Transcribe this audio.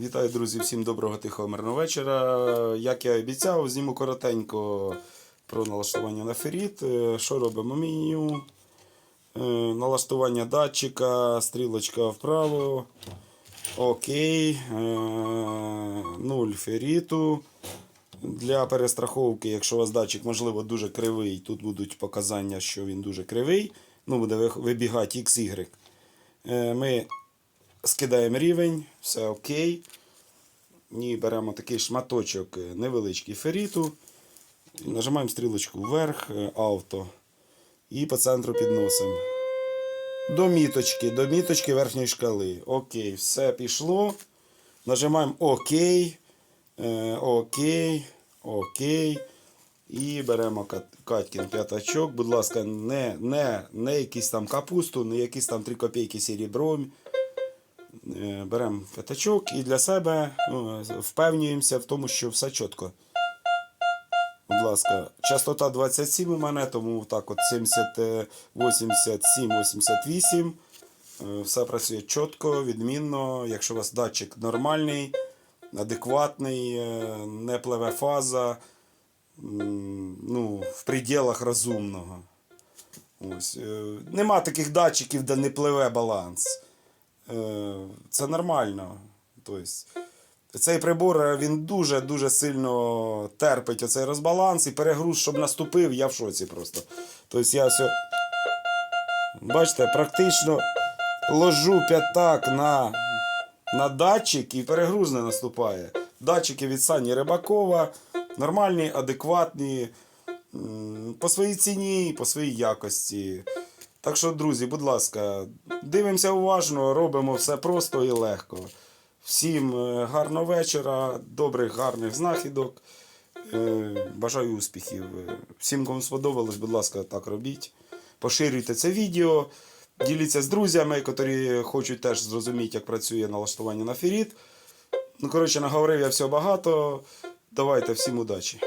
Вітаю, друзі, всім доброго тихого мирного вечора. Як я обіцяв, зніму коротенько про налаштування на феріт. Е, Що робимо? Меню, е, налаштування датчика, стрілочка вправо. Окей. е, Нуль феріту. Для перестраховки, якщо у вас датчик, можливо, дуже кривий, тут будуть показання, що він дуже кривий. Ну, буде вибігати XY. Ми скидаємо рівень, все окей. І беремо такий шматочок е, невеличкий феріту. Нажимаємо стрілочку вверх, е, авто. І по центру підносимо. До міточки, до міточки верхньої шкали. Окей, все пішло. Нажимаємо ОК. Е, окей. Окей. І беремо Кат- Катькін п'ятачок. Будь ласка, не, не, не якісь там капусту, не якісь там 3 копійки серебром. Е, Беремо п'ятачок і для себе ну, впевнюємося в тому, що все чітко. Будь ласка, частота 27 у мене, тому так от 70, е, 87, 88. Е, Все працює чітко, відмінно. Якщо у вас датчик нормальний, адекватний, е, не пливе фаза, ну, в пределах розумного. Ось. е, Нема таких датчиків, де не пливе баланс. Е, Це нормально. Тобто, цей прибор е, він дуже-дуже сильно терпить оцей розбаланс і перегруз, щоб наступив, я в шоці просто. Тобто я все. Бачите, практично ложу п'ятак на, на датчик і перегруз не наступає. Датчики від Сані Рибакова нормальні, адекватні. По своїй ціні, по своїй якості. Так що, друзі, будь ласка, дивимося уважно, робимо все просто і легко. Всім е, гарного вечора, добрих, гарних знахідок. Е, Бажаю успіхів. Всім, кому сподобалось, будь ласка, так робіть. Поширюйте це відео, діліться з друзями, які хочуть теж зрозуміти, як працює налаштування на феріт. Ну, коротше, наговорив я все багато. Давайте всім удачі.